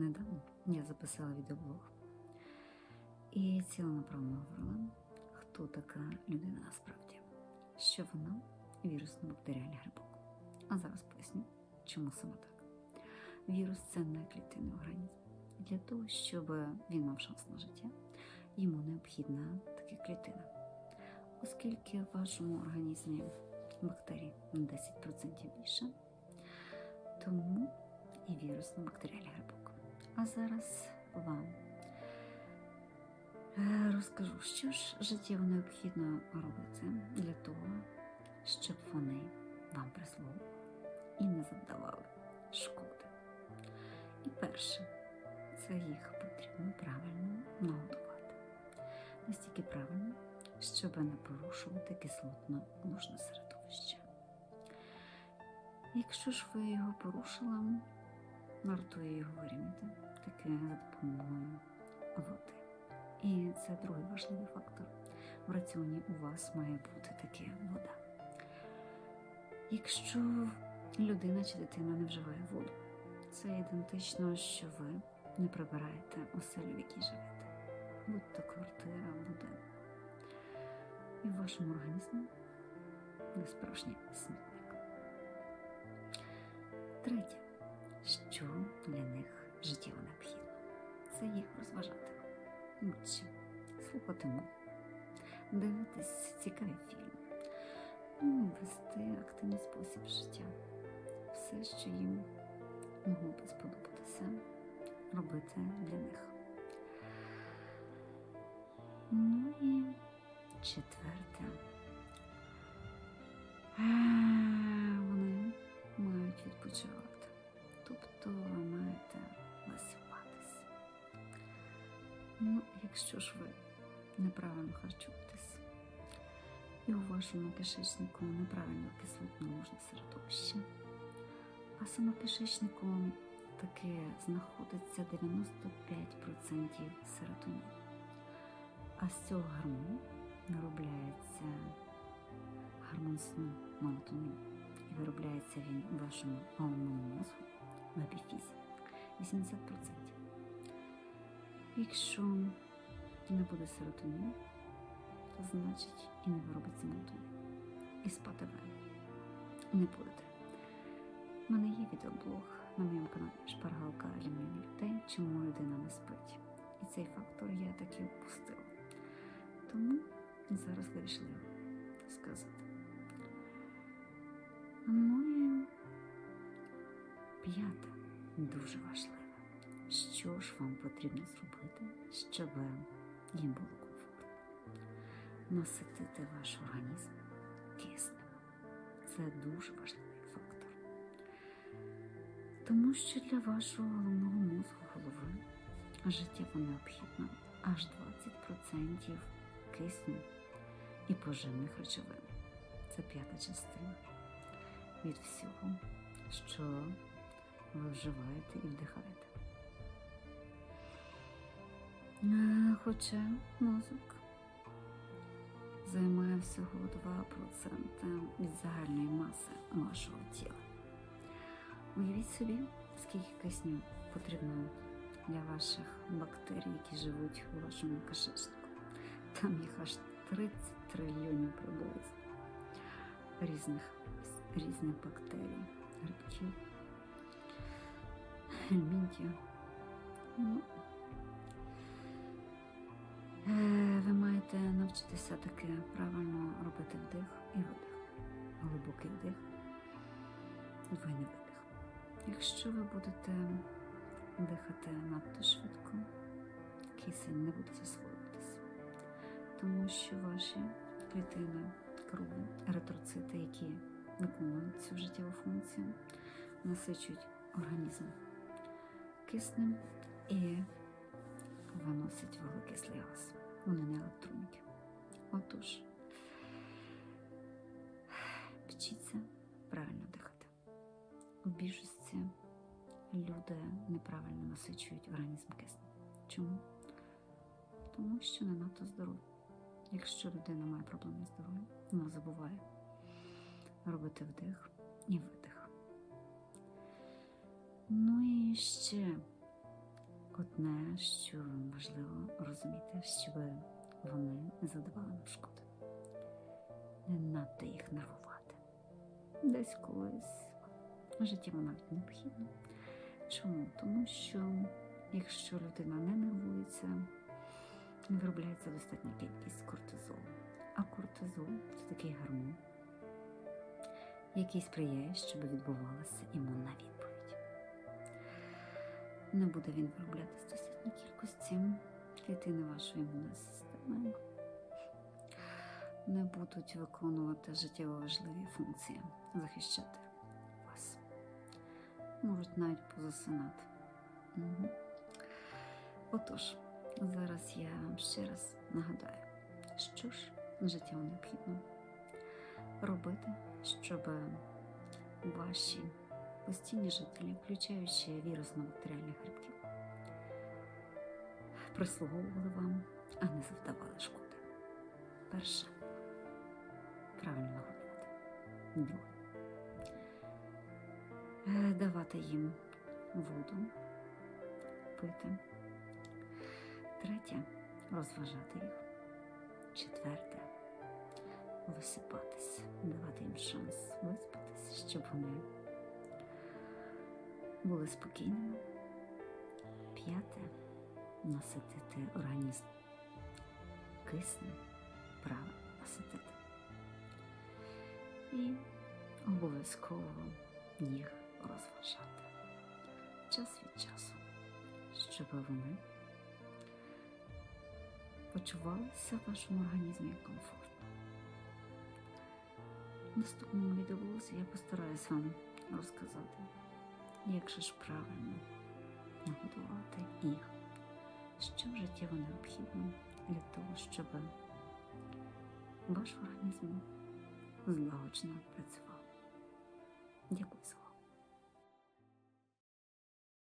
недавно я записала відеоблог і цілонаправно говорила, хто така людина насправді, що вона вірусно-бактеріальний грибок. А зараз поясню, чому саме так. Вірус це не клітинний організм. Для того, щоб він мав шанс на життя, йому необхідна така клітина. Оскільки в вашому організмі бактерій на 10% більше, тому і вірусно-бактеріальний грибок. А зараз вам е, розкажу, що ж життєво необхідно робити для того, щоб вони вам прислугували і не завдавали шкоди. І перше, це їх потрібно правильно нагодувати. Настільки правильно, щоб не порушувати кислотно лужне середовище. Якщо ж ви його порушили, вартує його вирівняти таке за допомогою води. І це другий важливий фактор. В раціоні у вас має бути таке вода. Якщо людина чи дитина не вживає воду, це ідентично, що ви не прибираєте оселю, в якій живете. Будь то квартира, будинок. І в вашому організмі не справжній смітник. Третє, що для них життєво необхідно, це їх розважати. Будь-що слухати мову, дивитись цікаві фільми, ну, вести активний спосіб життя. Все, що їм могло би сподобатися, робити для них. Ну і четверте. Ну, якщо ж ви неправильно харчуєтесь, і у вашому кишечнику неправильно кислотно-лужне середовище, а саме кишечнику таки знаходиться 95% серотоніну. А з цього гормону виробляється гормон сну мелатонін. І виробляється він у вашому головному мозку в епіфізі 80%. Якщо не буде серотоніну, то значить і не виробиться мелатонін. І спати ви не будете. У мене є відеоблог на моєму каналі Шпаргалка мільйонів людей, чому людина не спить. І цей фактор я таки впустила. Тому зараз вирішила сказати. Ну п'яте, дуже важливе. Що ж вам потрібно зробити, щоб їм було комфортно? Наситити ваш організм киснем. Це дуже важливий фактор. Тому що для вашого головного мозку голови життєво необхідно аж 20% кисню і поживних речовин. Це п'ята частина від всього, що ви вживаєте і вдихаєте. Хоча мозок займає всього 2% від загальної маси вашого тіла. Уявіть собі, скільки кисню потрібно для ваших бактерій, які живуть у вашому кишечнику. Там їх аж 30 трильйонів приблизно різних, різних бактерій, грибків, гельмінтів. Ну, маєте навчитися таки правильно робити вдих і видих. Глибокий вдих, двойний видих. Якщо ви будете дихати надто швидко, кисень не буде засвоюватися, тому що ваші клітини крові, еритроцити, які виконують цю життєву функцію, насичують організм киснем і виносять вуглекислий газ. Вони не електроніки. Отож, вчіться правильно дихати. У більшості люди неправильно насичують організм киснем. Чому? Тому що не надто здорові. Якщо людина має проблеми з здоров'ям, вона забуває робити вдих і видих. Ну і ще Одне, що важливо розуміти, щоб вони задавали нам шкоди. Не надто їх нервувати. Десь колись життєво навіть необхідно. Чому? Тому що якщо людина не нервується, не виробляється достатня кількість кортизолу. А кортизол це такий гормон, який сприяє, щоб відбувалася імунна відповідь. Не буде він вироблятися достатній кількості клітини вашої імунної системи. Не будуть виконувати життєво важливі функції, захищати вас. Можуть навіть позасинати. Угу. Отож, зараз я вам ще раз нагадаю, що ж життєво необхідно робити, щоб ваші постійні жителі, включаючи вірусно-бактеріальних грибків, прислуговували вам, а не завдавали шкоди. Перше правильно нагодувати. Друге е, давати їм воду, пити. Третє розважати їх. Четверте висипатись, давати їм шанс виспатися, щоб вони були спокійними. П'яте наситити організм киснем, правильно наситити. І обов'язково їх розважати час від часу, щоб вони почувалися в вашому організмі комфортно. В наступному відеоблозі я постараюсь вам розказати, як же ж правильно нагодувати їх, що життєво необхідно для того, щоб ваш організм злагоджено працював. Дякую за